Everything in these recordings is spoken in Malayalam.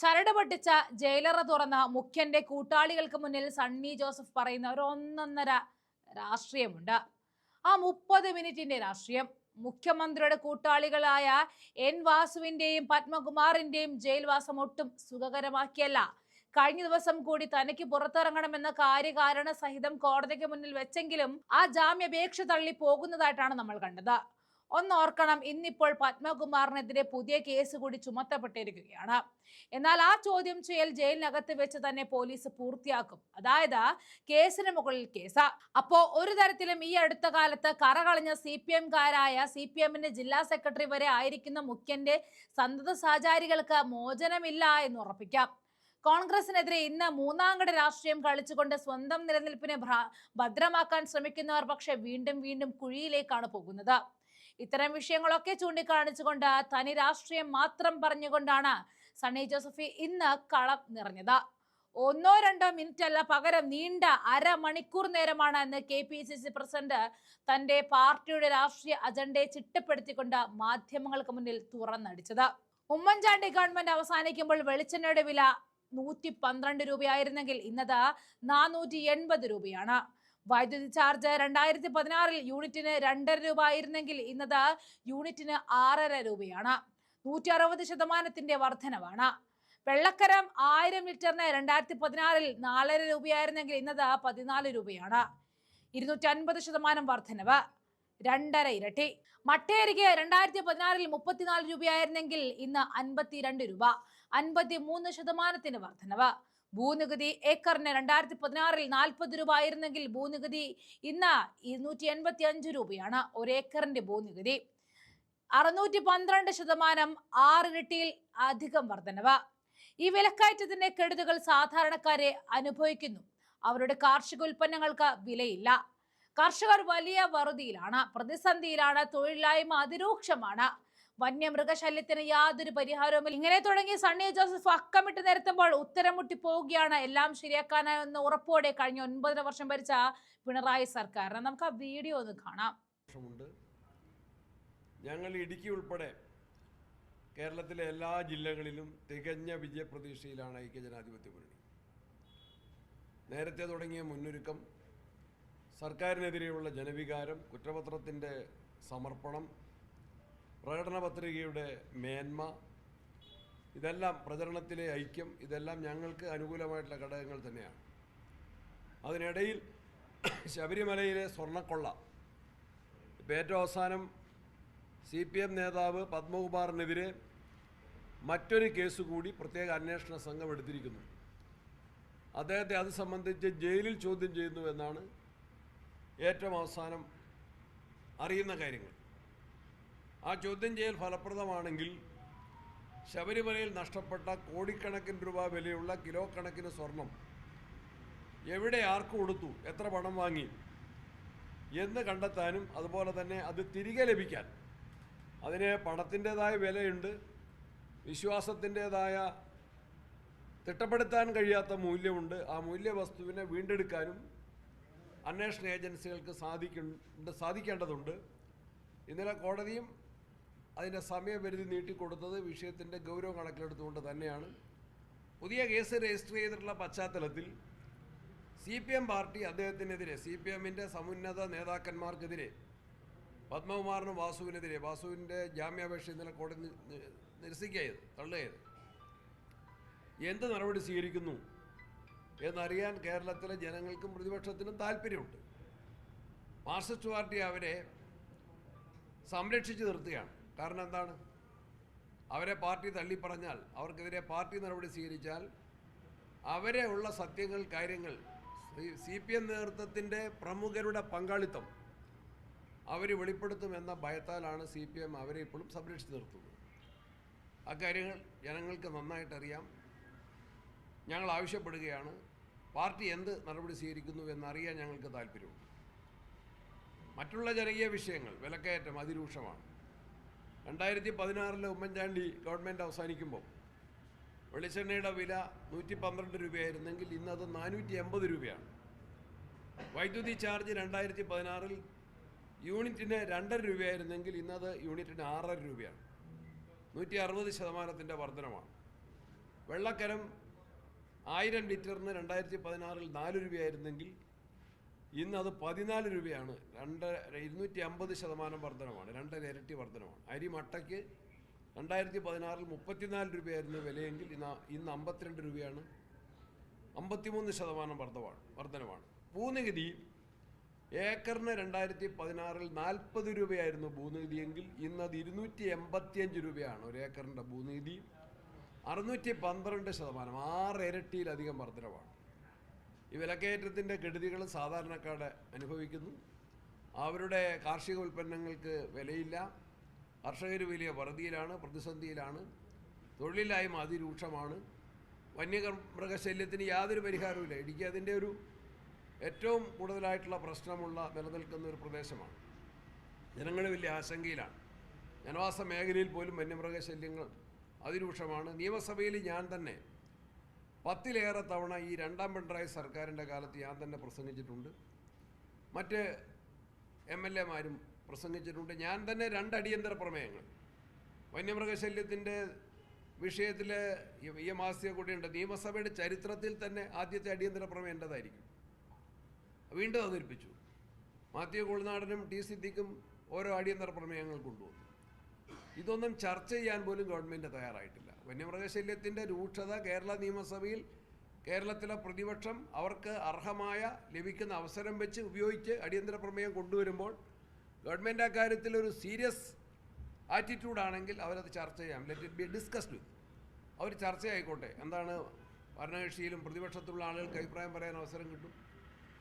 ചരട് പൊട്ടിച്ച ജയിലറ തുറന്ന മുഖ്യന്റെ കൂട്ടാളികൾക്ക് മുന്നിൽ സണ്ണി ജോസഫ് പറയുന്ന ഒരു ഒന്നൊന്നര രാഷ്ട്രീയമുണ്ട്. ആ മുപ്പത് മിനിറ്റിന്റെ രാഷ്ട്രീയം. മുഖ്യമന്ത്രിയുടെ കൂട്ടാളികളായ എൻ വാസുവിന്റെയും പത്മകുമാറിന്റെയും ജയിൽവാസം ഒട്ടും സുഖകരമാക്കിയല്ല. കഴിഞ്ഞ ദിവസം കൂടി തനിക്ക് പുറത്തിറങ്ങണമെന്ന കാര്യകാരണ സഹിതം കോടതിക്ക് മുന്നിൽ വെച്ചെങ്കിലും ആ ജാമ്യപേക്ഷ തള്ളി പോകുന്നതായിട്ടാണ് നമ്മൾ കണ്ടത്. ഒന്നോർക്കണം. ഇന്നിപ്പോൾ പത്മകുമാറിനെതിരെ പുതിയ കേസ് കൂടി ചുമത്തപ്പെട്ടിരിക്കുകയാണ്. എന്നാൽ ആ ചോദ്യം ചെയ്യൽ ജയിലിനകത്ത് വെച്ച് തന്നെ പോലീസ് പൂർത്തിയാക്കും. അതായത് കേസിന് മുകളിൽ കേസ്. അപ്പോ ഒരു തരത്തിലും ഈ അടുത്ത കാലത്ത് കറകളഞ്ഞ സി പി എംകാരായ സി പി എമ്മിന്റെ ജില്ലാ സെക്രട്ടറി വരെ ആയിരിക്കുന്ന മുഖ്യന്റെ സന്തത സഹചാരികൾക്ക് മോചനമില്ല എന്ന് ഉറപ്പിക്കാം. കോൺഗ്രസിനെതിരെ ഇന്ന് മൂന്നാംകട രാഷ്ട്രീയം കളിച്ചുകൊണ്ട് സ്വന്തം നിലനിൽപ്പിനെ ഭദ്രമാക്കാൻ ശ്രമിക്കുന്നവർ പക്ഷെ വീണ്ടും വീണ്ടും കുഴിയിലേക്കാണ് പോകുന്നത്. ഇത്തരം വിഷയങ്ങളൊക്കെ ചൂണ്ടിക്കാണിച്ചുകൊണ്ട് തനി രാഷ്ട്രീയം മാത്രം പറഞ്ഞുകൊണ്ടാണ് സണ്ണി ജോസഫി ഇന്ന് കളം നിറഞ്ഞത്. ഒന്നോ രണ്ടോ മിനിറ്റ് അല്ല പകരം നീണ്ട അരമണിക്കൂർ നേരമാണ് ഇന്ന് K P C C president തന്റെ പാർട്ടിയുടെ രാഷ്ട്രീയ അജണ്ടയെ ചിട്ടപ്പെടുത്തിക്കൊണ്ട് മാധ്യമങ്ങൾക്ക് മുന്നിൽ തുറന്നടിച്ചത്. ഉമ്മൻചാണ്ടി ഗവൺമെന്റ് അവസാനിക്കുമ്പോൾ വെളിച്ചെണ്ണയുടെ വില നൂറ്റി പന്ത്രണ്ട് രൂപയായിരുന്നെങ്കിൽ ഇന്നത് നാനൂറ്റി എൺപത് രൂപയാണ്. വൈദ്യുതി ചാർജ് രണ്ടായിരത്തി പതിനാറിൽ യൂണിറ്റിന് രണ്ടര രൂപ ആയിരുന്നെങ്കിൽ ഇന്നത് യൂണിറ്റിന് ആറര രൂപയാണ്. നൂറ്റി അറുപത് ശതമാനത്തിന്റെ വർധനവാണ്. വെള്ളക്കരം ആയിരം ലിറ്ററിന് രണ്ടായിരത്തി പതിനാറിൽ നാലര രൂപയായിരുന്നെങ്കിൽ ഇന്നത് പതിനാല് രൂപയാണ്. ഇരുന്നൂറ്റി അൻപത് ശതമാനം വർധനവ്. രണ്ടര ഇരട്ടി. മട്ടയരിക്ക് രണ്ടായിരത്തി പതിനാറിൽ മുപ്പത്തിനാല് രൂപയായിരുന്നെങ്കിൽ ഇന്ന് അൻപത്തിരണ്ട് രൂപ. അൻപത്തി മൂന്ന് ശതമാനത്തിന് വർധനവ്. ഭൂനികുതി ഏക്കറിന് രണ്ടായിരത്തി പതിനാറിൽ നാൽപ്പത് രൂപ ആയിരുന്നെങ്കിൽ ഭൂനികുതി ഇന്ന് ഇരുന്നൂറ്റി എൺപത്തി അഞ്ച് രൂപയാണ് ഒരു ഏക്കറിന്റെ ഭൂനികുതി. അറുന്നൂറ്റി പന്ത്രണ്ട് ശതമാനം ആറിരട്ടിയിൽ അധികം വർധനവ്. ഈ വിലക്കയറ്റത്തിന്റെ കെടുതികൾ സാധാരണക്കാരെ അനുഭവിക്കുന്നു. അവരുടെ കാർഷിക ഉൽപ്പന്നങ്ങൾക്ക് വിലയില്ല. കർഷകർ വലിയ വറുതിയിലാണ്. പ്രതിസന്ധിയിലാണ്. തൊഴിലില്ലായ്മ അതിരൂക്ഷമാണ്. വന്യമൃഗശല്യത്തിന് യാതൊരു പരിഹാരവുമില്ല. ഇങ്ങനെ തുടങ്ങി സണ്ണി ജോസഫ് അക്കമിട്ട് നിരത്തുമ്പോൾ ഉത്തരം മുട്ടി പോവുകയാണ്. എല്ലാം ശരിയാക്കാനെന്ന് ഉറപ്പോടെ കഴിഞ്ഞ ഒൻപതര വർഷം ഭരിച്ച പിണറായി സർക്കാരിന് നമുക്ക് ആ വീഡിയോ ഒന്ന് കാണാം. ഞങ്ങൾ ഇടുക്കി ഉൾപ്പെടെ കേരളത്തിലെ എല്ലാ ജില്ലകളിലും തികഞ്ഞ വിജയപ്രതീക്ഷയിലാണ് ഐക്യജനാധിപത്യ മുന്നണി. നേരത്തെ തുടങ്ങിയ മുന്നൊരുക്കം സർക്കാരിനെതിരെയുള്ള ജനവികാരം കുറ്റപത്രത്തിന്റെ സമർപ്പണം പ്രകടന പത്രികയുടെ മേന്മ ഇതെല്ലാം പ്രചരണത്തിലെ ഐക്യം ഇതെല്ലാം ഞങ്ങൾക്ക് അനുകൂലമായിട്ടുള്ള ഘടകങ്ങൾ തന്നെയാണ്. അതിനിടയിൽ ശബരിമലയിലെ സ്വർണക്കൊള്ള. ഇപ്പം ഏറ്റവും അവസാനം സി പി എം നേതാവ് പത്മകുമാറിനെതിരെ മറ്റൊരു കേസ് കൂടി പ്രത്യേക അന്വേഷണ സംഘം എടുത്തിരിക്കുന്നു. അദ്ദേഹത്തെ അത് സംബന്ധിച്ച് ജയിലിൽ ചോദ്യം ചെയ്യുന്നു എന്നാണ് ഏറ്റവും അവസാനം അറിയുന്ന കാര്യങ്ങൾ. ആ ചോദ്യം ചെയ്യൽ ഫലപ്രദമാണെങ്കിൽ ശബരിമലയിൽ നഷ്ടപ്പെട്ട കോടിക്കണക്കിന് രൂപ വിലയുള്ള കിലോ കണക്കിന് സ്വർണം എവിടെ ആർക്ക് കൊടുത്തു? എത്ര പണം വാങ്ങി? എന്ന് കണ്ടെത്താനും അതുപോലെ തന്നെ അത് തിരികെ ലഭിക്കാൻ. അതിന് പണത്തിന്റെതായ വിലയുണ്ട്. വിശ്വാസത്തിന്റെതായ തിട്ടപ്പെടുത്താൻ കഴിയാത്ത മൂല്യമുണ്ട്. ആ മൂല്യവസ്തുവിനെ വീണ്ടെടുക്കാനും അന്വേഷണ ഏജൻസികൾക്ക് സാധിക്കുന്നുണ്ട് സാധിക്കേണ്ടതുണ്ട്. ഇന്നലെ കോടതിയും അതിന്റെ സമയപരിധി നീട്ടിക്കൊടുത്തത് വിഷയത്തിന്റെ ഗൗരവം കണക്കിലെടുത്തുകൊണ്ട് തന്നെയാണ്. പുതിയ കേസ് രജിസ്റ്റർ ചെയ്തിട്ടുള്ള പശ്ചാത്തലത്തിൽ സി പി എം പാർട്ടി അദ്ദേഹത്തിനെതിരെ സി പി എമ്മിന്റെ സമുന്നത നേതാക്കന്മാർക്കെതിരെ പത്മകുമാറിനും വാസുവിനെതിരെ വാസുവിന്റെ ജാമ്യാപേക്ഷ ഇന്നലെ കോടതി നിരസിക്കുകയത് തള്ളുകയത് എന്ത് നടപടി സ്വീകരിക്കുന്നു എന്നറിയാൻ കേരളത്തിലെ ജനങ്ങൾക്കും പ്രതിപക്ഷത്തിനും താല്പര്യമുണ്ട്. മാർക്സിസ്റ്റ് പാർട്ടി അവരെ സംരക്ഷിച്ചു നിർത്തുകയാണ്. കാരണം എന്താണ്? അവരെ പാർട്ടി തള്ളിപ്പറഞ്ഞാൽ അവർക്കെതിരെ പാർട്ടി നടപടി സ്വീകരിച്ചാൽ അവരെ ഉള്ള സത്യങ്ങൾ കാര്യങ്ങൾ സി പി എം നേതൃത്വത്തിന്റെ പ്രമുഖരുടെ പങ്കാളിത്തം അവർ വെളിപ്പെടുത്തുമെന്ന ഭയത്താലാണ് സി പി എം അവരെ ഇപ്പോഴും സംരക്ഷിച്ചു നിർത്തുന്നത്. അക്കാര്യങ്ങൾ ജനങ്ങൾക്ക് നന്നായിട്ടറിയാം. ഞങ്ങൾ ആവശ്യപ്പെടുകയാണ്. പാർട്ടി എന്ത് നടപടി സ്വീകരിക്കുന്നു എന്നറിയാൻ ഞങ്ങൾക്ക് താല്പര്യമുണ്ട്. മറ്റുള്ള ജനകീയ വിഷയങ്ങൾ വിലക്കയറ്റം അതിരൂക്ഷമാണ്. രണ്ടായിരത്തി പതിനാറിലെ ഉമ്മൻചാണ്ടി ഗവൺമെന്റ് അവസാനിക്കുമ്പോൾ വെളിച്ചെണ്ണയുടെ വില നൂറ്റി പന്ത്രണ്ട് രൂപയായിരുന്നെങ്കിൽ ഇന്നത് നാനൂറ്റി എൺപത് രൂപയാണ്. വൈദ്യുതി ചാർജ് രണ്ടായിരത്തി പതിനാറിൽ യൂണിറ്റിന് രണ്ടര രൂപയായിരുന്നെങ്കിൽ ഇന്നത് യൂണിറ്റിന് ആറര രൂപയാണ്. നൂറ്റി അറുപത് ശതമാനത്തിന്റെ വർധനമാണ്. വെള്ളക്കരം ആയിരം ലിറ്ററിന് രണ്ടായിരത്തി പതിനാറിൽ നാല് രൂപയായിരുന്നെങ്കിൽ ഇന്ന് അത് പതിനാല് രൂപയാണ്. രണ്ട് ഇരുന്നൂറ്റി അമ്പത് ശതമാനം വർധനമാണ് രണ്ടര ഇരട്ടി വർധനമാണ് അരി മട്ടയ്ക്ക് രണ്ടായിരത്തി പതിനാറിൽ മുപ്പത്തിനാല് രൂപയായിരുന്നു വിലയെങ്കിൽ ഇന്ന് ഇന്ന് അമ്പത്തിരണ്ട് രൂപയാണ്. അമ്പത്തിമൂന്ന് ശതമാനം വർധമാണ് വർധനമാണ് ഭൂനികുതി ഏക്കറിന് രണ്ടായിരത്തി പതിനാറിൽ നാൽപ്പത് രൂപയായിരുന്നു ഭൂനികുതിയെങ്കിൽ ഇന്ന് അത് ഇരുന്നൂറ്റി എൺപത്തിയഞ്ച് രൂപയാണ് ഒരു ഏക്കറിന്റെ ഭൂനികുതി. അറുന്നൂറ്റി പന്ത്രണ്ട് ശതമാനം ആറ് ഇരട്ടിയിലധികം വർധനമാണ് ഈ വിലക്കയറ്റത്തിന്റെ കെടുതികൾ സാധാരണക്കാരെ അനുഭവിക്കുന്നു. അവരുടെ കാർഷിക ഉൽപ്പന്നങ്ങൾക്ക് വിലയില്ല. കർഷകർ വലിയ വറുതിയിലാണ് പ്രതിസന്ധിയിലാണ്. തൊഴിലില്ലായ്മ അതിരൂക്ഷമാണ്. വന്യമൃഗശല്യത്തിന് യാതൊരു പരിഹാരവുമില്ല. ഇടുക്കി അതിന്റെ ഒരു ഏറ്റവും കൂടുതലായിട്ടുള്ള പ്രശ്നമുള്ള നിലനിൽക്കുന്ന ഒരു പ്രദേശമാണ്. ജനങ്ങൾ വലിയ ആശങ്കയിലാണ്. ജനവാസ മേഖലയിൽ പോലും വന്യമൃഗശല്യങ്ങൾ അതിരൂക്ഷമാണ്. നിയമസഭയിൽ ഞാൻ തന്നെ പത്തിലേറെ തവണ ഈ രണ്ടാം പിണറായി സർക്കാരിന്റെ കാലത്ത് ഞാൻ തന്നെ പ്രസംഗിച്ചിട്ടുണ്ട്. മറ്റ് എം എൽ എമാരും പ്രസംഗിച്ചിട്ടുണ്ട്. ഞാൻ തന്നെ രണ്ട് അടിയന്തര പ്രമേയങ്ങൾ. വന്യമൃഗശല്യത്തിന്റെ വിഷയത്തിൽ ഈ മാസിക കൂടിയുണ്ട് നിയമസഭയുടെ ചരിത്രത്തിൽ തന്നെ ആദ്യത്തെ അടിയന്തര പ്രമേയം എന്റെതായിരിക്കും വീണ്ടും അവതരിപ്പിച്ചു. മാത്യു കുളനാടനും ടി സിദ്ദിഖും ഓരോ അടിയന്തര പ്രമേയങ്ങൾ കൊണ്ടുവന്നു. ഇതൊന്നും ചർച്ച ചെയ്യാൻ പോലും ഗവൺമെന്റ് തയ്യാറായിട്ടില്ല. വന്യമൃഗശല്യത്തിന്റെ രൂക്ഷത കേരള നിയമസഭയിൽ കേരളത്തിലെ പ്രതിപക്ഷം അവർക്ക് അർഹമായ ലഭിക്കുന്ന അവസരം വെച്ച് ഉപയോഗിച്ച് അടിയന്തര പ്രമേയം കൊണ്ടുവരുമ്പോൾ ഗവൺമെന്റ് അക്കാര്യത്തിൽ ഒരു സീരിയസ് ആറ്റിറ്റ്യൂഡാണെങ്കിൽ അവരത് ചർച്ച ചെയ്യാം. ലെറ്റ് ഇറ്റ് ബി ഡിസ്കസ്ഡ് അവർ ചർച്ച ആയിക്കോട്ടെ. എന്താണ് ഭരണകക്ഷിയിലും പ്രതിപക്ഷത്തുള്ള ആളുകൾക്ക് അഭിപ്രായം പറയാൻ അവസരം കിട്ടും?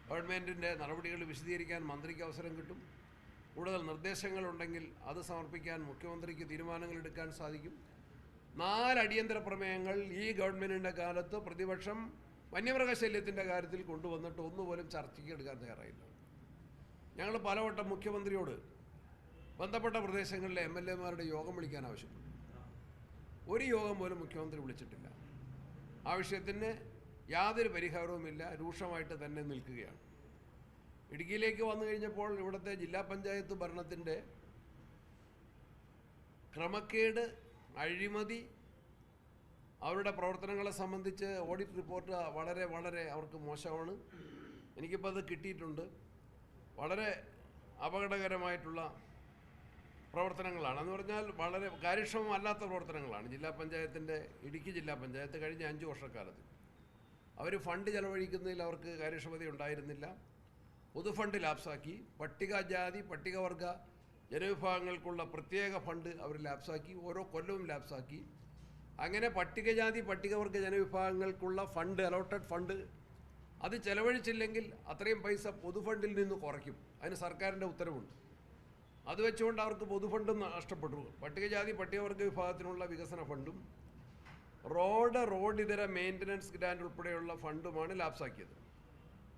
ഗവൺമെന്റിന്റെ നടപടികൾ വിശദീകരിക്കാൻ മന്ത്രിക്ക് അവസരം കിട്ടും? കൂടുതൽ നിർദ്ദേശങ്ങളുണ്ടെങ്കിൽ അത് സമർപ്പിക്കാൻ മുഖ്യമന്ത്രിക്ക് തീരുമാനങ്ങൾ എടുക്കാൻ സാധിക്കും. നാല് അടിയന്തര പ്രമേയങ്ങൾ ഈ ഗവൺമെന്റിന്റെ കാലത്ത് പ്രതിപക്ഷം വന്യമൃഗശല്യത്തിന്റെ കാര്യത്തിൽ കൊണ്ടുവന്നിട്ട് ഒന്നുപോലും ചർച്ചയ്ക്ക് എടുക്കാൻ തയ്യാറായില്ല. ഞങ്ങൾ പലവട്ടം മുഖ്യമന്ത്രിയോട് ബന്ധപ്പെട്ട പ്രദേശങ്ങളിലെ എം എൽ എമാരുടെ യോഗം വിളിക്കാൻ ആവശ്യപ്പെട്ടു. ഒരു യോഗം പോലും മുഖ്യമന്ത്രി വിളിച്ചിട്ടില്ല. ആവശ്യത്തിന് യാതൊരു പരിഹാരവുമില്ല രൂക്ഷമായിട്ട് തന്നെ നിൽക്കുകയാണ്. ഇടുക്കിയിലേക്ക് വന്നു കഴിഞ്ഞപ്പോൾ ഇവിടുത്തെ ജില്ലാ പഞ്ചായത്ത് ഭരണത്തിന്റെ ക്രമക്കേട് അഴിമതി അവരുടെ പ്രവർത്തനങ്ങളെ സംബന്ധിച്ച് ഓഡിറ്റ് റിപ്പോർട്ട് വളരെ വളരെ അവർക്ക് മോശമാണ്. എനിക്കിപ്പോൾ അത് കിട്ടിയിട്ടുണ്ട്. വളരെ അപകടകരമായിട്ടുള്ള പ്രവർത്തനങ്ങളാണ്. എന്ന് പറഞ്ഞാൽ വളരെ കാര്യക്ഷമമല്ലാത്ത പ്രവർത്തനങ്ങളാണ്. ജില്ലാ പഞ്ചായത്തിന്റെ ഇടുക്കി ജില്ലാ പഞ്ചായത്ത് കഴിഞ്ഞ അഞ്ച് വർഷക്കാലത്ത്. അവർ ഫണ്ട് ചെലവഴിക്കുന്നതിൽ അവർക്ക് കാര്യക്ഷമത ഉണ്ടായിരുന്നില്ല പൊതുഫണ്ട് ലാപ്സാക്കി. പട്ടികജാതി പട്ടികവർഗ ജനവിഭാഗങ്ങൾക്കുള്ള പ്രത്യേക ഫണ്ട് അവർ ലാപ്സാക്കി ഓരോ കൊല്ലവും ലാപ്സാക്കി. അങ്ങനെ പട്ടികജാതി പട്ടികവർഗ ജനവിഭാഗങ്ങൾക്കുള്ള ഫണ്ട് അലോട്ടഡ് ഫണ്ട് അത് ചെലവഴിച്ചില്ലെങ്കിൽ അത്രയും പൈസ പൊതുഫണ്ടിൽ നിന്ന് കുറയ്ക്കും. അതിന് സർക്കാരിന്റെ ഉത്തരവുണ്ട്. അത് വെച്ചുകൊണ്ട് അവർക്ക് പൊതുഫണ്ടും നഷ്ടപ്പെട്ടു. പട്ടികജാതി പട്ടികവർഗ വിഭാഗത്തിനുള്ള വികസന ഫണ്ടും റോഡ് റോഡ് ഇതര മെയിന്റനൻസ് ഗ്രാൻഡ് ഉൾപ്പെടെയുള്ള ഫണ്ടുമാണ് ലാപ്സാക്കിയത്.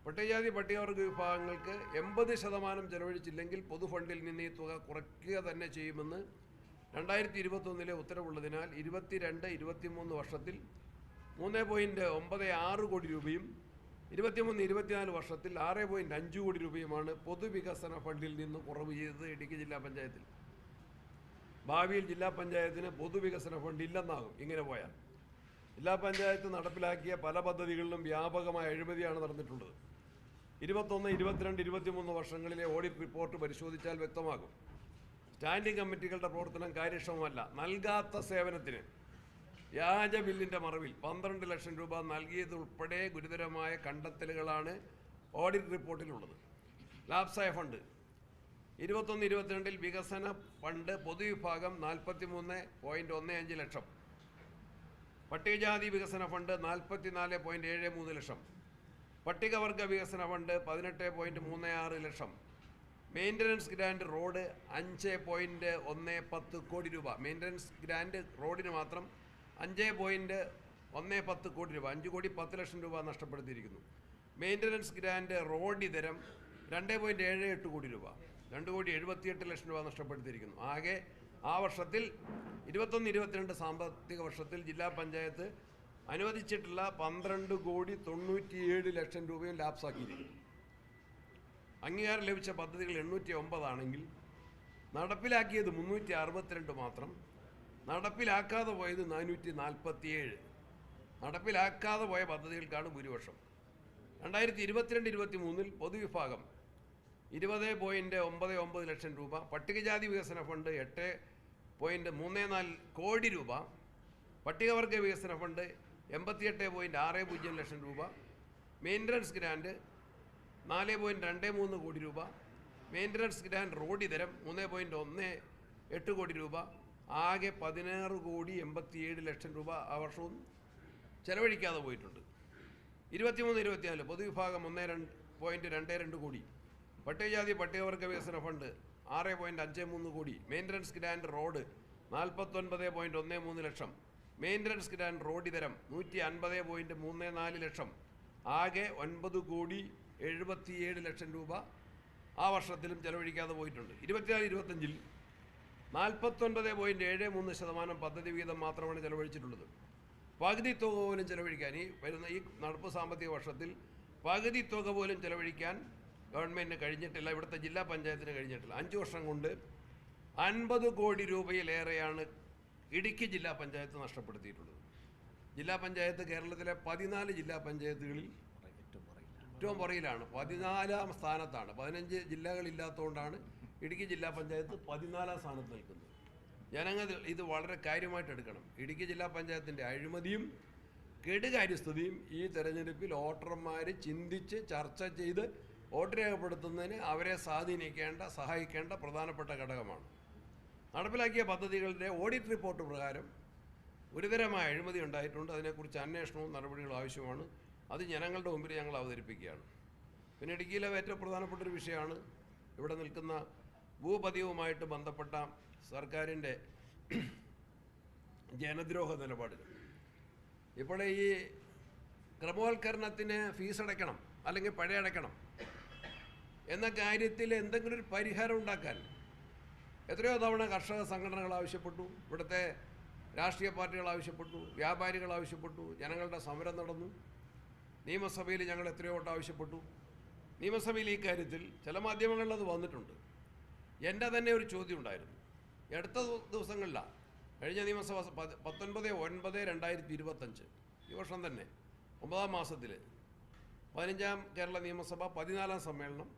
പട്ടികജാതി പട്ടികവർഗ വിഭാഗങ്ങൾക്ക് എൺപത് ശതമാനം ചെലവഴിച്ചില്ലെങ്കിൽ പൊതുഫണ്ടിൽ നിന്ന് ഈ തുക കുറയ്ക്കുക തന്നെ ചെയ്യുമെന്ന് രണ്ടായിരത്തി ഇരുപത്തൊന്നിലെ ഉത്തരവുള്ളതിനാൽ ഇരുപത്തിരണ്ട് ഇരുപത്തിമൂന്ന് വർഷത്തിൽ മൂന്ന് പോയിന്റ് ഒമ്പത് ആറ് കോടി രൂപയും ഇരുപത്തിമൂന്ന് ഇരുപത്തിനാല് വർഷത്തിൽ ആറ് പോയിന്റ് അഞ്ച് കോടി രൂപയുമാണ് പൊതുവികസന ഫണ്ടിൽ നിന്ന് കുറവ് ചെയ്തത് ഇടുക്കി ജില്ലാ പഞ്ചായത്തിൽ. ഭാവിയിൽ ജില്ലാ പഞ്ചായത്തിന് പൊതുവികസന ഫണ്ട് ഇല്ലെന്നാകും ഇങ്ങനെ പോയാൽ. ജില്ലാ പഞ്ചായത്ത് നടപ്പിലാക്കിയ പല പദ്ധതികളിലും വ്യാപകമായ അഴിമതിയാണ് നടന്നിട്ടുള്ളത്. ഇരുപത്തൊന്ന് ഇരുപത്തിരണ്ട് ഇരുപത്തിമൂന്ന് വർഷങ്ങളിലെ ഓഡിറ്റ് റിപ്പോർട്ട് പരിശോധിച്ചാൽ വ്യക്തമാകും. സ്റ്റാൻഡിംഗ് കമ്മിറ്റികളുടെ പ്രവർത്തനം കാര്യക്ഷമമല്ല. നൽകാത്ത സേവനത്തിന് വ്യാജ ബില്ലിന്റെ മറവിൽ പന്ത്രണ്ട് ലക്ഷം രൂപ നൽകിയതുൾപ്പെടെ ഗുരുതരമായ കണ്ടെത്തലുകളാണ് ഓഡിറ്റ് റിപ്പോർട്ടിലുള്ളത് ലാപ്സായ ഫണ്ട് ഇരുപത്തൊന്ന് ഇരുപത്തിരണ്ടിൽ വികസന ഫണ്ട് പൊതുവിഭാഗം നാൽപ്പത്തി മൂന്ന് പോയിന്റ് ഒന്ന് അഞ്ച് ലക്ഷം. പട്ടികജാതി വികസന ഫണ്ട് നാൽപ്പത്തി നാല് പോയിന്റ് ഏഴ് മൂന്ന് ലക്ഷം. പട്ടികവർഗ വികസന ഫണ്ട് പതിനെട്ട് പോയിന്റ് മൂന്ന് ആറ് ലക്ഷം. മെയിന്റനൻസ് ഗ്രാൻഡ് റോഡ് അഞ്ച് പോയിന്റ് ഒന്ന് പത്ത് കോടി രൂപ. മെയിന്റനൻസ് ഗ്രാൻഡ് റോഡിന് മാത്രം അഞ്ച് പോയിന്റ് ഒന്ന് പത്ത് കോടി രൂപ. അഞ്ച് കോടി പത്ത് ലക്ഷം രൂപ നഷ്ടപ്പെടുത്തിയിരിക്കുന്നു. മെയിന്റനൻസ് ഗ്രാൻഡ് റോഡ് ഇതരം രണ്ട് പോയിന്റ് ഏഴ് എട്ട് കോടി രൂപ. രണ്ട് കോടി എഴുപത്തിയെട്ട് ലക്ഷം രൂപ നഷ്ടപ്പെടുത്തിയിരിക്കുന്നു. ആകെ ആ വർഷത്തിൽ ഇരുപത്തൊന്ന് ഇരുപത്തിരണ്ട് സാമ്പത്തിക വർഷത്തിൽ ജില്ലാ പഞ്ചായത്ത് അനുവദിച്ചിട്ടുള്ള പന്ത്രണ്ട് കോടി തൊണ്ണൂറ്റിയേഴ് ലക്ഷം രൂപയും ലാപ്സാക്കിയിരിക്കുന്നു. അംഗീകാരം ലഭിച്ച പദ്ധതികൾ എണ്ണൂറ്റി ഒമ്പതാണെങ്കിൽ നടപ്പിലാക്കിയത് മുന്നൂറ്റി അറുപത്തിരണ്ട് മാത്രം നടപ്പിലാക്കാതെ പോയത് നാനൂറ്റി നാൽപ്പത്തിയേഴ് നടപ്പിലാക്കാതെ പോയ പദ്ധതികൾക്കാണ് ഭൂരിപക്ഷം. രണ്ടായിരത്തി ഇരുപത്തിരണ്ട് ഇരുപത്തി മൂന്നിൽ പൊതുവിഭാഗം ഇരുപത് പോയിന്റ് ഒമ്പത് ഒമ്പത് ലക്ഷം രൂപ പട്ടികജാതി വികസന ഫണ്ട് എട്ട് പോയിന്റ് മൂന്ന് നാല് കോടി രൂപ പട്ടികവർഗ വികസന ഫണ്ട് എൺപത്തിയെട്ട് പോയിന്റ് ആറ് പൂജ്യം ലക്ഷം രൂപ. മെയിന്റനൻസ് ഗ്രാൻഡ് നാല് പോയിന്റ് രണ്ട് മൂന്ന് കോടി രൂപ. മെയിന്റനൻസ് ഗ്രാൻഡ് റോഡ് ഇതരം മൂന്ന് പോയിന്റ് ഒന്ന് എട്ട് കോടി രൂപ. ആകെ പതിനാറ് കോടി എൺപത്തിയേഴ് ലക്ഷം രൂപ ആ വർഷവും ചെലവഴിക്കാതെ പോയിട്ടുണ്ട്. ഇരുപത്തിമൂന്ന് ഇരുപത്തിനാല് പൊതുവിഭാഗം ഒന്ന് രണ്ട് പോയിന്റ് രണ്ട് രണ്ട് കോടി. പട്ടികജാതി പട്ടികവർഗ വികസന ഫണ്ട് ആറ് പോയിന്റ് അഞ്ച് മൂന്ന് കോടി. മെയിന്റനൻസ് ഗ്രാൻഡ് റോഡ് നാൽപ്പത്തൊൻപത് പോയിന്റ് ഒന്ന് മൂന്ന് ലക്ഷം. മെയിന്റനൻസ് ഗ്രാൻഡ് റോഡ് ഇതരം നൂറ്റി അൻപത് പോയിന്റ് മൂന്ന് നാല് ലക്ഷം. ആകെ ഒൻപത് കോടി എഴുപത്തിയേഴ് ലക്ഷം രൂപ ആ വർഷത്തിലും ചെലവഴിക്കാതെ പോയിട്ടുണ്ട്. ഇരുപത്തിനാല് ഇരുപത്തഞ്ചിൽ നാൽപ്പത്തൊൻപത് പോയിന്റ് ഏഴ് മൂന്ന് ശതമാനം പദ്ധതി വീതം മാത്രമാണ് ചെലവഴിച്ചിട്ടുള്ളത്. പകുതി തുക പോലും ചെലവഴിക്കാൻ ഈ വരുന്ന ഈ നടപ്പ് സാമ്പത്തിക വർഷത്തിൽ പകുതി തുക പോലും ചെലവഴിക്കാൻ ഗവൺമെന്റിന് കഴിഞ്ഞിട്ടില്ല ഇവിടുത്തെ ജില്ലാ പഞ്ചായത്തിന് കഴിഞ്ഞിട്ടില്ല. അഞ്ച് വർഷം കൊണ്ട് അൻപത് കോടി രൂപയിലേറെയാണ് ഇടുക്കി ജില്ലാ പഞ്ചായത്ത് നഷ്ടപ്പെടുത്തിയിട്ടുള്ളത്. ജില്ലാ പഞ്ചായത്ത് കേരളത്തിലെ പതിനാല് ജില്ലാ പഞ്ചായത്തുകളിൽ ഏറ്റവും പുറകിലാണ്. പതിനാലാം സ്ഥാനത്താണ്. പതിനഞ്ച് ജില്ലകളില്ലാത്തതുകൊണ്ടാണ് ഇടുക്കി ജില്ലാ പഞ്ചായത്ത് പതിനാലാം സ്ഥാനത്ത് നിൽക്കുന്നത്. ജനങ്ങൾ ഇത് വളരെ കാര്യമായിട്ട് എടുക്കണം. ഇടുക്കി ജില്ലാ പഞ്ചായത്തിന്റെ അഴിമതിയും കെടുകാര്യസ്ഥതയും ഈ തെരഞ്ഞെടുപ്പിൽ വോട്ടർമാർ ചിന്തിച്ച് ചർച്ച ചെയ്ത് വോട്ട് രേഖപ്പെടുത്തുന്നതിന് അവരെ സ്വാധീനിക്കേണ്ട സഹായിക്കേണ്ട പ്രധാനപ്പെട്ട ഘടകമാണ്. നടപ്പിലാക്കിയ പദ്ധതികളുടെ ഓഡിറ്റ് റിപ്പോർട്ട് പ്രകാരം ഗുരുതരമായ അഴിമതി ഉണ്ടായിട്ടുണ്ട്. അതിനെക്കുറിച്ച് അന്വേഷണവും നടപടികളും ആവശ്യമാണ്. അത് ജനങ്ങളുടെ മുമ്പിൽ ഞങ്ങൾ അവതരിപ്പിക്കുകയാണ്. പിന്നെ ഇടുക്കിയിലെ ഏറ്റവും പ്രധാനപ്പെട്ട ഒരു വിഷയമാണ് ഇവിടെ നിൽക്കുന്ന ഭൂപതിവുമായിട്ട് ബന്ധപ്പെട്ട സർക്കാരിന്റെ ജനദ്രോഹ നിലപാടുകൾ. ഇപ്പോൾ ഈ ക്രമവൽക്കരണത്തിന് ഫീസ് അടയ്ക്കണം അല്ലെങ്കിൽ പഴയ എന്ന കാര്യത്തിൽ എന്തെങ്കിലും ഒരു പരിഹാരം ഉണ്ടാക്കാൻ എത്രയോ തവണ കർഷക സംഘടനകൾ ആവശ്യപ്പെട്ടു. ഇവിടുത്തെ രാഷ്ട്രീയ പാർട്ടികൾ ആവശ്യപ്പെട്ടു. വ്യാപാരികൾ ആവശ്യപ്പെട്ടു. ജനങ്ങളുടെ സമരം നടന്നു. നിയമസഭയിൽ ഞങ്ങൾ എത്രയോ വട്ടം ആവശ്യപ്പെട്ടു. നിയമസഭയിൽ ഈ കാര്യത്തിൽ ചില മാധ്യമങ്ങളിൽ അത് വന്നിട്ടുണ്ട്. എന്റെ തന്നെ ഒരു ചോദ്യം ഉണ്ടായിരുന്നു. അടുത്ത ദിവസങ്ങളിലാണ് കഴിഞ്ഞ നിയമസഭ പത്തൊൻപത് ഒൻപത് രണ്ടായിരത്തി ഇരുപത്തഞ്ച് ഈ വർഷം തന്നെ ഒമ്പതാം മാസത്തിൽ പതിനഞ്ചാം കേരള നിയമസഭ പതിനാലാം സമ്മേളനം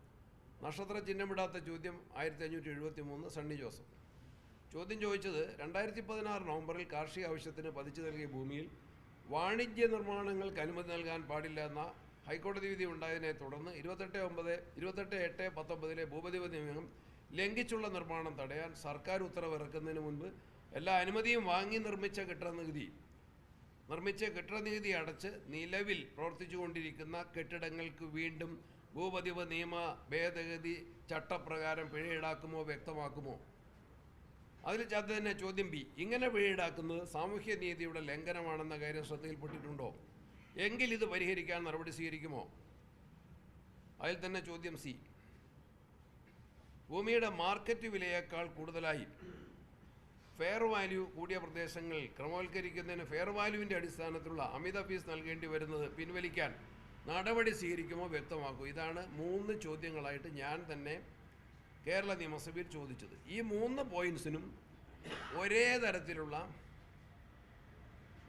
നക്ഷത്ര ചിഹ്നമിടാത്ത ചോദ്യം ആയിരത്തി അഞ്ഞൂറ്റി എഴുപത്തി മൂന്ന് സണ്ണി ജോസഫ്. ചോദ്യം ചോദിച്ചത് രണ്ടായിരത്തി പതിനാറ് നവംബറിൽ കാർഷിക ആവശ്യത്തിന് പതിച്ചു നൽകിയ ഭൂമിയിൽ വാണിജ്യ നിർമ്മാണങ്ങൾക്ക് അനുമതി നൽകാൻ പാടില്ല എന്ന ഹൈക്കോടതി വിധി ഉണ്ടായതിനെ തുടർന്ന് ഇരുപത്തെട്ട് ഒമ്പത് ഇരുപത്തെട്ട് എട്ട് പത്തൊമ്പതിലെ ഭൂപതിപ നിയമം ലംഘിച്ചുള്ള നിർമ്മാണം തടയാൻ സർക്കാർ ഉത്തരവ് ഇറക്കുന്നതിന് മുൻപ് എല്ലാ അനുമതിയും വാങ്ങി നിർമ്മിച്ച കെട്ടിട നികുതി നിർമ്മിച്ച കെട്ടിട നികുതി അടച്ച് നിലവിൽ പ്രവർത്തിച്ചുകൊണ്ടിരിക്കുന്ന കെട്ടിടങ്ങൾക്ക് വീണ്ടും ഭൂപതിവ് നിയമ ഭേദഗതി ചട്ടപ്രകാരം പിഴ ഈടാക്കുമോ വ്യക്തമാക്കുമോ? അതിൽ ചർച്ച തന്നെ ചോദ്യം ബി. ഇങ്ങനെ പിഴ ഈടാക്കുന്നത് സാമൂഹ്യ നീതിയുടെ ലംഘനമാണെന്ന കാര്യം ശ്രദ്ധയിൽപ്പെട്ടിട്ടുണ്ടോ? എങ്കിൽ ഇത് പരിഹരിക്കാൻ നടപടി സ്വീകരിക്കുമോ? അതിൽ തന്നെ ചോദ്യം സി. ഭൂമിയുടെ മാർക്കറ്റ് വിലയേക്കാൾ കൂടുതലായി ഫെയർ വാല്യൂ കൂടിയ പ്രദേശങ്ങളിൽ ക്രമവൽക്കരിക്കുന്നതിന് ഫെയർ വാല്യൂവിന്റെ അടിസ്ഥാനത്തിലുള്ള അമിത ഫീസ് നൽകേണ്ടി വരുന്നത് പിൻവലിക്കാൻ നടപടി സ്വീകരിക്കുമോ വ്യക്തമാക്കൂ. ഇതാണ് മൂന്ന് ചോദ്യങ്ങളായിട്ട് ഞാൻ തന്നെ കേരള നിയമസഭയിൽ ചോദിച്ചത്. ഈ മൂന്ന് പോയിൻസിനും ഒരേ തരത്തിലുള്ള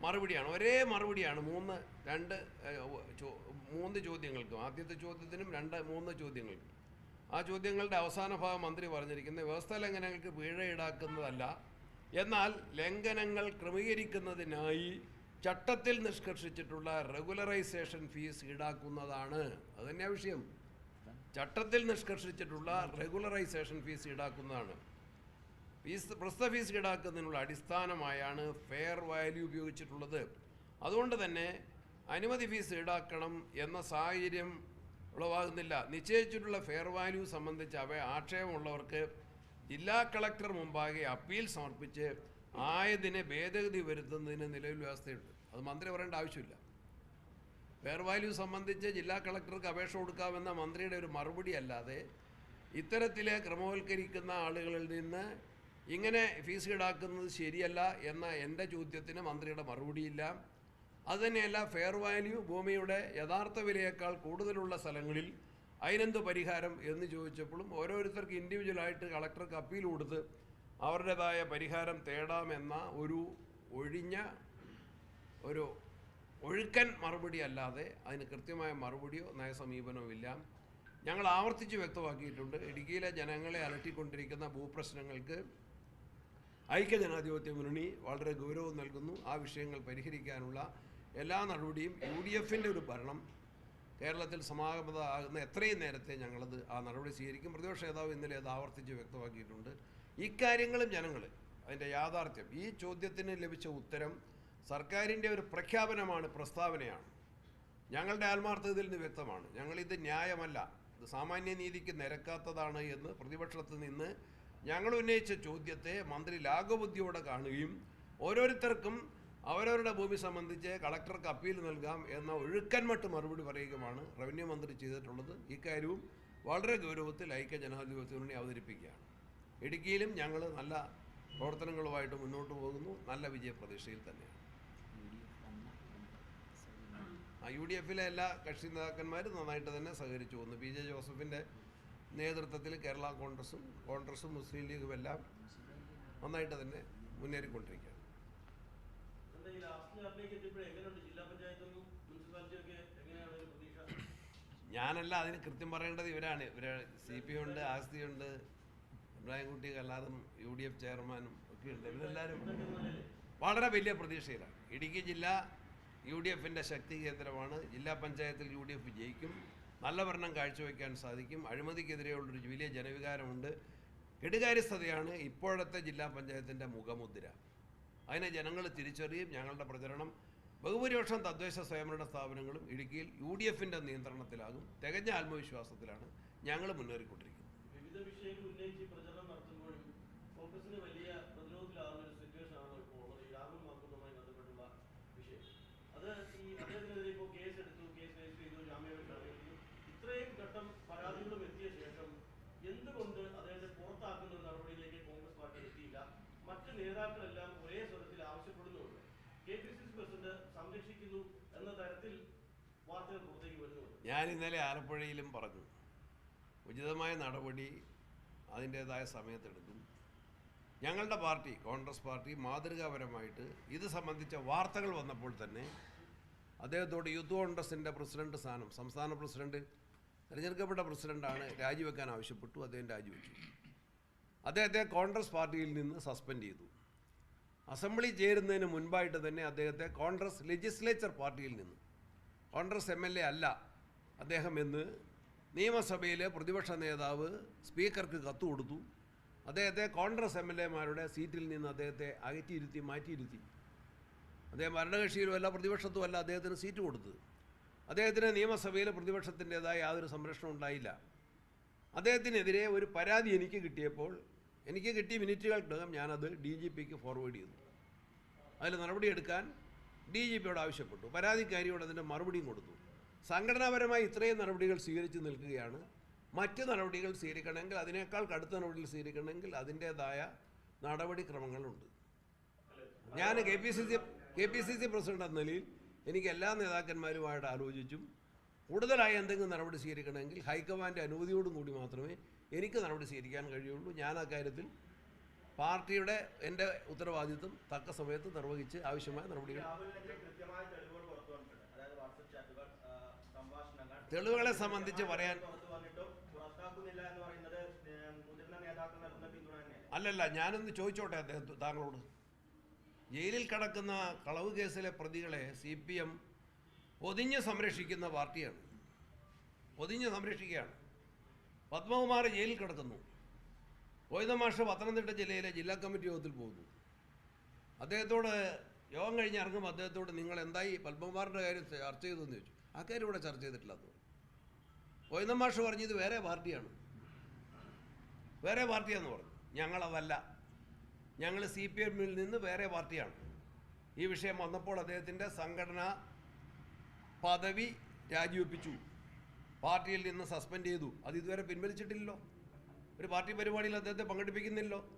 മറുപടിയാണ്. ഒരേ മറുപടിയാണ് മൂന്ന് രണ്ട് മൂന്ന് ചോദ്യങ്ങൾക്കും. ആദ്യത്തെ ചോദ്യത്തിനും രണ്ട് മൂന്ന് ചോദ്യങ്ങൾക്കും. ആ ചോദ്യങ്ങളുടെ അവസാന ഭാഗം മന്ത്രി പറഞ്ഞിരിക്കുന്നത് വ്യവസ്ഥ ലംഘനങ്ങൾക്ക് പിഴ ഈടാക്കുന്നതല്ല എന്നാൽ ലംഘനങ്ങൾ ക്രമീകരിക്കുന്നതിനായി ചട്ടത്തിൽ നിഷ്കർഷിച്ചിട്ടുള്ള റെഗുലറൈസേഷൻ ഫീസ് ഈടാക്കുന്നതാണ്. അതുതന്നെയാ വിഷയം. ചട്ടത്തിൽ നിഷ്കർഷിച്ചിട്ടുള്ള റെഗുലറൈസേഷൻ ഫീസ് ഈടാക്കുന്നതാണ്. ഫീസ് പ്രസ്തുത ഫീസ് ഈടാക്കുന്നതിനുള്ള അടിസ്ഥാനമായാണ് ഫെയർ വാല്യൂ ഉപയോഗിച്ചിട്ടുള്ളത്. അതുകൊണ്ട് തന്നെ അനുമതി ഫീസ് ഈടാക്കണം എന്ന സാഹചര്യം ഉളവാകുന്നില്ല. നിശ്ചയിച്ചിട്ടുള്ള ഫെയർ വാല്യൂ സംബന്ധിച്ച് അവ ആക്ഷേപമുള്ളവർക്ക് ജില്ലാ കളക്ടർ മുമ്പാകെ അപ്പീൽ സമർപ്പിച്ച് ആയതിനെ ഭേദഗതി വരുത്തുന്നതിന് നിലവിൽ വ്യവസ്ഥയുണ്ട്. അത് മന്ത്രി പറയേണ്ട ആവശ്യമില്ല. ഫെയർ വാല്യൂ സംബന്ധിച്ച് ജില്ലാ കളക്ടർക്ക് അപേക്ഷ കൊടുക്കാമെന്ന മന്ത്രിയുടെ ഒരു മറുപടി അല്ലാതെ ഇത്തരത്തിലെ ക്രമവൽക്കരിക്കുന്ന ആളുകളിൽ നിന്ന് ഇങ്ങനെ ഫീസ് ഈടാക്കുന്നത് ശരിയല്ല എന്ന എന്റെ ചോദ്യത്തിന് മന്ത്രിയുടെ മറുപടിയില്ല. അതുതന്നെയല്ല ഫെയർ വാല്യൂ ഭൂമിയുടെ യഥാർത്ഥ വിലയേക്കാൾ കൂടുതലുള്ള സ്ഥലങ്ങളിൽ അതിനെന്ത് പരിഹാരം എന്ന് ചോദിച്ചപ്പോഴും ഓരോരുത്തർക്ക് ഇൻഡിവിജ്വലായിട്ട് കളക്ടർക്ക് അപ്പീൽ കൊടുത്ത് അവരുടേതായ പരിഹാരം തേടാമെന്ന ഒരു ഒഴിഞ്ഞ ഒരു ഒഴുക്കൻ മറുപടി അല്ലാതെ അതിന് കൃത്യമായ മറുപടിയോ നയസമീപനമോ ഇല്ല. ഞങ്ങൾ ആവർത്തിച്ച് വ്യക്തമാക്കിയിട്ടുണ്ട്. ഇടുക്കിയിലെ ജനങ്ങളെ അലട്ടിക്കൊണ്ടിരിക്കുന്ന ഭൂപ്രശ്നങ്ങൾക്ക് ഐക്യജനാധിപത്യ മുന്നണി വളരെ ഗൗരവം നൽകുന്നു. ആ വിഷയങ്ങൾ പരിഹരിക്കാനുള്ള എല്ലാ നടപടിയും യു ഡി എഫിന്റെ ഒരു ഭരണം. കേരളത്തിൽ സമാഗമത ആകുന്ന എത്രയും നേരത്തെ ഞങ്ങളത് ആ നടപടി സ്വീകരിക്കും. പ്രതിപക്ഷ നേതാവ് ഇന്നലെ അത് ആവർത്തിച്ച് വ്യക്തമാക്കിയിട്ടുണ്ട്. ഇക്കാര്യങ്ങളും ജനങ്ങൾ അതിന്റെ യാഥാർത്ഥ്യം ഈ ചോദ്യത്തിന് ലഭിച്ച ഉത്തരം സർക്കാരിന്റെ ഒരു പ്രഖ്യാപനമാണ് പ്രസ്താവനയാണ്. ഞങ്ങളുടെ ആത്മാർത്ഥത്തിൽ നിന്ന് വ്യക്തമാണ്. ഞങ്ങളിത് ന്യായമല്ല. ഇത് സാമാന്യ നീതിക്ക് നിരക്കാത്തതാണ് എന്ന് പ്രതിപക്ഷത്ത് നിന്ന് ഞങ്ങൾ ഉന്നയിച്ച ചോദ്യത്തെ മന്ത്രി ലാഘബുദ്ധിയോടെ കാണുകയും ഓരോരുത്തർക്കും അവരവരുടെ ഭൂമി സംബന്ധിച്ച് കളക്ടർക്ക് അപ്പീൽ നൽകാം എന്ന ഒഴുക്കൻമട്ട് മറുപടി പറയുകയുമാണ് റവന്യൂ മന്ത്രി ചെയ്തിട്ടുള്ളത്. ഇക്കാര്യവും വളരെ ഗൗരവത്തിൽ ഐക്യ ജനാധിപത്യ മുന്നണി അവതരിപ്പിക്കുകയാണ്. ഇടുക്കിയിലും ഞങ്ങൾ നല്ല പ്രവർത്തനങ്ങളുമായിട്ട് മുന്നോട്ട് പോകുന്നു. നല്ല വിജയപ്രതീക്ഷയിൽ തന്നെയാണ്. യു ഡി എഫിലെ എല്ലാ കക്ഷി നേതാക്കന്മാരും നന്നായിട്ട് തന്നെ സഹകരിച്ചു പോകുന്നു. പി ജെ ജോസഫിന്റെ നേതൃത്വത്തിൽ കേരള കോൺഗ്രസും കോൺഗ്രസും മുസ്ലിം ലീഗും എല്ലാം നന്നായിട്ട് തന്നെ മുന്നേറിക്കൊണ്ടിരിക്കുകയാണ്. ഞാനല്ല അതിന് കൃത്യം പറയേണ്ടത് ഇവരാണ്. ഇവർ സി പി ഉണ്ട് ആസ്തി ഉണ്ട് Ibrahim Kutty കല്ലാതും U D F ചെയർമാനും ഒക്കെ ഉണ്ട്. ഇവരെല്ലാവരും വളരെ വലിയ പ്രതീക്ഷയിലാണ്. ഇടുക്കി ജില്ല യു ഡി എഫിന്റെ ശക്തി കേന്ദ്രമാണ്. ജില്ലാ പഞ്ചായത്തിൽ യു ഡി എഫ് ജയിക്കും. നല്ല ഭരണം കാഴ്ചവെക്കാൻ സാധിക്കും. അഴിമതിക്കെതിരെയുള്ളൊരു വലിയ ജനവികാരമുണ്ട്. കെടുകാര്യസ്ഥതയാണ് ഇപ്പോഴത്തെ ജില്ലാ പഞ്ചായത്തിന്റെ മുഖമുദ്ര. അതിനെ ജനങ്ങൾ തിരിച്ചറിയും. ഞങ്ങളുടെ പ്രചരണം ബഹുഭൂരിപക്ഷം തദ്ദേശ സ്വയംഭരണ സ്ഥാപനങ്ങളും ഇടുക്കിയിൽ യു ഡി എഫിന്റെ നിയന്ത്രണത്തിലാകും. തികഞ്ഞ ആത്മവിശ്വാസത്തിലാണ് ഞങ്ങൾ മുന്നേറിക്കൊണ്ടിരിക്കുന്നത് പ്രചരണം നടത്തുമ്പോഴും കോൺഗ്രസിന് വലിയ പ്രതിരോധത്തിലാവുന്ന ഒരു സിറ്റുവേഷൻ ആണ് ഇപ്പോൾ ഉള്ളത് ഈ രാഹുൽ മാക്കൂട്ടുമായി ബന്ധപ്പെട്ടുള്ള വിഷയം അത് ഈ അദ്ദേഹത്തിനെതിരെ ഇപ്പോൾ കേസ് എടുത്തു കേസ് രജിസ്റ്റർ ചെയ്തു ജാമ്യാപേക്ഷ അറിയിച്ചു ഇത്രയും ഘട്ടം പരാതികളും എത്തിയ ശേഷം എന്തുകൊണ്ട് അദ്ദേഹത്തെ പുറത്താക്കുന്ന ഒരു നടപടിയിലേക്ക് കോൺഗ്രസ് പാർട്ടി എത്തിയില്ല മറ്റ് നേതാക്കളെല്ലാം ഒരേ സ്വരത്തിൽ ആവശ്യപ്പെടുന്നുണ്ട് K P C C president സംരക്ഷിക്കുന്നു എന്ന തരത്തിൽ വാർത്തകൾ പുറത്തേക്ക് വരുന്നുണ്ട് ഞാൻ ഇന്നലെ ആലപ്പുഴയിലും പറഞ്ഞു ഉചിതമായ നടപടി അതിന്റേതായ സമയത്തെടുക്കും. ഞങ്ങളുടെ പാർട്ടി കോൺഗ്രസ് പാർട്ടി മാതൃകാപരമായിട്ട് ഇത് സംബന്ധിച്ച വാർത്തകൾ വന്നപ്പോൾ തന്നെ അദ്ദേഹത്തോട് യൂത്ത് കോൺഗ്രസിന്റെ പ്രസിഡന്റ് സ്ഥാനം സംസ്ഥാന പ്രസിഡന്റ് തിരഞ്ഞെടുക്കപ്പെട്ട പ്രസിഡന്റാണ് രാജിവെക്കാൻ ആവശ്യപ്പെട്ടു അദ്ദേഹം രാജിവെച്ചു. അദ്ദേഹത്തെ കോൺഗ്രസ് പാർട്ടിയിൽ നിന്ന് സസ്പെൻഡ് ചെയ്തു. അസംബ്ലി ചേരുന്നതിന് മുൻപായിട്ട് തന്നെ അദ്ദേഹത്തെ കോൺഗ്രസ് ലെജിസ്ലേച്ചർ പാർട്ടിയിൽ നിന്ന് കോൺഗ്രസ് എം എൽ എ അല്ല. അദ്ദേഹം എന്ന് നിയമസഭയിലെ പ്രതിപക്ഷ നേതാവ് സ്പീക്കർക്ക് കത്ത് കൊടുത്തു. അദ്ദേഹത്തെ കോൺഗ്രസ് എം എൽ എമാരുടെ സീറ്റിൽ നിന്ന് അദ്ദേഹത്തെ അകറ്റിയിരുത്തി മാറ്റിയിരുത്തി. അദ്ദേഹം ഭരണകക്ഷിയിലുമല്ല പ്രതിപക്ഷത്തുമല്ല അദ്ദേഹത്തിന് സീറ്റ് കൊടുത്തത് അദ്ദേഹത്തിന് നിയമസഭയിലെ പ്രതിപക്ഷത്തിന്റെതായ യാതൊരു സംരക്ഷണം ഉണ്ടായില്ല. അദ്ദേഹത്തിനെതിരെ ഒരു പരാതി എനിക്ക് കിട്ടിയപ്പോൾ എനിക്ക് കിട്ടിയ മിനിറ്റുകൾക്കകം ഞാനത് ഡി ജി പിക്ക് ഫോർവേഡ് ചെയ്തു. അതിൽ നടപടിയെടുക്കാൻ ഡി ജി പിയോട് ആവശ്യപ്പെട്ടു. പരാതിക്കാരിയോട് അതിന്റെ മറുപടിയും കൊടുത്തു. സംഘടനാപരമായി ഇത്രയും നടപടികൾ സ്വീകരിച്ചു നിൽക്കുകയാണ്. മറ്റ് നടപടികൾ സ്വീകരിക്കണമെങ്കിൽ അതിനേക്കാൾ കടുത്ത നടപടികൾ സ്വീകരിക്കണമെങ്കിൽ അതിന്റേതായ നടപടിക്രമങ്ങളുണ്ട്. ഞാൻ K P C C K P C C president എന്ന നിലയിൽ എനിക്ക് എല്ലാ നേതാക്കന്മാരുമായിട്ട് ആലോചിച്ചും കൂടുതലായി എന്തെങ്കിലും നടപടി സ്വീകരിക്കണമെങ്കിൽ ഹൈക്കമാൻഡ് അനുമതിയോടും കൂടി മാത്രമേ എനിക്ക് നടപടി സ്വീകരിക്കാൻ കഴിയുള്ളൂ. ഞാൻ അക്കാര്യത്തിൽ കാര്യത്തിൽ പാർട്ടിയുടെ എന്റെ ഉത്തരവാദിത്വം തക്ക സമയത്ത് നിർവഹിച്ച് ആവശ്യമായ നടപടികൾ തെളിവുകളെ സംബന്ധിച്ച് പറയാൻ അല്ലല്ല ഞാനൊന്ന് ചോദിച്ചോട്ടെ അദ്ദേഹം താങ്കളോട്. ജയിലിൽ കിടക്കുന്ന കളവ് കേസിലെ പ്രതികളെ സി പി എം പൊതിഞ്ഞ് സംരക്ഷിക്കുന്ന പാർട്ടിയാണ്. പൊതിഞ്ഞ് സംരക്ഷിക്കുകയാണ്. പത്മകുമാർ ജയിലിൽ കിടക്കുന്നു. ഗോവിന്ദമാഷ് പത്തനംതിട്ട ജില്ലയിലെ ജില്ലാ കമ്മിറ്റി യോഗത്തിൽ പോകുന്നു. അദ്ദേഹത്തോട് യോഗം കഴിഞ്ഞ് ഇറങ്ങുമ്പോൾ അദ്ദേഹത്തോട് നിങ്ങൾ എന്തായി? പത്മകുമാറിന്റെ കാര്യം ചർച്ച ചെയ്തു എന്ന് ചോദിച്ചു. ആ കാര്യം ഇവിടെ ചർച്ച ചെയ്തിട്ടില്ല അത് ഗോവിന്ദമാഷ് പറഞ്ഞു ഇത് വേറെ പാർട്ടിയാണ്. വേറെ പാർട്ടിയാന്ന് പറഞ്ഞു. ഞങ്ങളതല്ല. ഞങ്ങൾ സി പി എമ്മിൽ നിന്ന് വേറെ പാർട്ടിയാണ്. ഈ വിഷയം വന്നപ്പോൾ അദ്ദേഹത്തിന്റെ സംഘടനാ പദവി രാജിവെപ്പിച്ചു. പാർട്ടിയിൽ നിന്ന് സസ്പെൻഡ് ചെയ്തു. അത് ഇതുവരെ പിൻവലിച്ചിട്ടില്ലല്ലോ. ഒരു പാർട്ടി പരിപാടിയിൽ അദ്ദേഹത്തെ പങ്കെടുപ്പിക്കുന്നില്ലോ?